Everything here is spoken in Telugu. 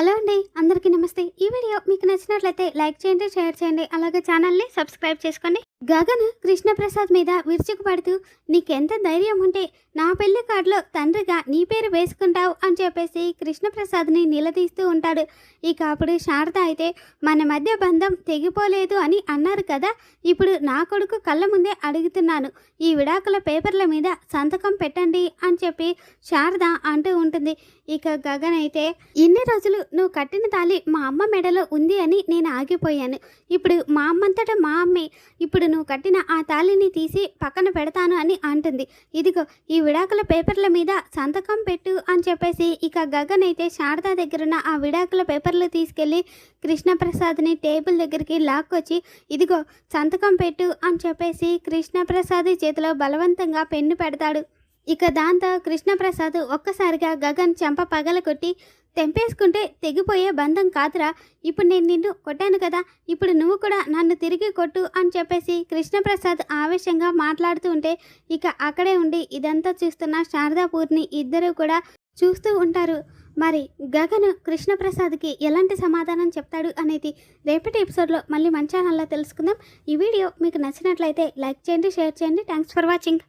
Hello? అండి అందరికీ నమస్తే. ఈ వీడియో మీకు నచ్చినట్లయితే లైక్ చేయండి షేర్ చేయండి అలాగే ఛానల్ని సబ్స్క్రైబ్ చేసుకోండి. గగన్ కృష్ణప్రసాద్ మీద విరుచుకుపడుతూ నీకెంత ధైర్యం ఉంటే నా పెళ్ళి కార్డులో తండ్రిగా నీ పేరు వేసుకుంటావు అని చెప్పేసి కృష్ణప్రసాద్ని నిలదీస్తూ ఉంటాడు. ఇక అప్పుడు శారద అయితే మన మధ్య బంధం తెగిపోలేదు అని అన్నారు కదా ఇప్పుడు నా కొడుకు కళ్ళ ముందే అడుగుతున్నాను ఈ విడాకుల పేపర్ల మీద సంతకం పెట్టండి అని చెప్పి శారద అంటూ ఉంటుంది. ఇక గగన్ అయితే ఇన్ని రోజులు నువ్వు కట్టిన తాళి మా అమ్మ మెడలో ఉంది అని నేను ఆగిపోయాను. ఇప్పుడు మా అమ్మంతటా మా అమ్మే ఇప్పుడు నువ్వు కట్టిన ఆ తాళిని తీసి పక్కన పెడతాను అని అంటుంది. ఇదిగో ఈ విడాకుల పేపర్ల మీద సంతకం పెట్టు అని చెప్పేసి ఇక గగన్ అయితే శారద దగ్గరున్న ఆ విడాకుల పేపర్లు తీసుకెళ్ళి కృష్ణప్రసాద్ని టేబుల్ దగ్గరికి లాక్కొచ్చి ఇదిగో సంతకం పెట్టు అని చెప్పేసి కృష్ణప్రసాద్ చేతిలో బలవంతంగా పెన్ను పెడతాడు. ఇక దాంతో కృష్ణప్రసాద్ ఒక్కసారిగా గగన్ చెంప పగల కొట్టి తెంపేసుకుంటే తెగిపోయే బంధం కాదురా. ఇప్పుడు నేను నిన్ను కొట్టాను కదా. ఇప్పుడు నువ్వు కూడా నన్ను తిరిగి కొట్టు అని చెప్పేసి కృష్ణప్రసాద్ ఆవేశంగా మాట్లాడుతూ ఉంటే ఇక అక్కడే ఉండి ఇదంతా చూస్తున్న శారదాపూర్ని ఇద్దరు కూడా చూస్తూ ఉంటారు. మరి గగన్ కృష్ణప్రసాద్కి ఎలాంటి సమాధానం చెప్తాడు అనేది రేపటి ఎపిసోడ్లో మళ్ళీ మంచానల్లా ఛానల్లో తెలుసుకుందాం. ఈ వీడియో మీకు నచ్చినట్లయితే లైక్ చేయండి షేర్ చేయండి. Thanks for watching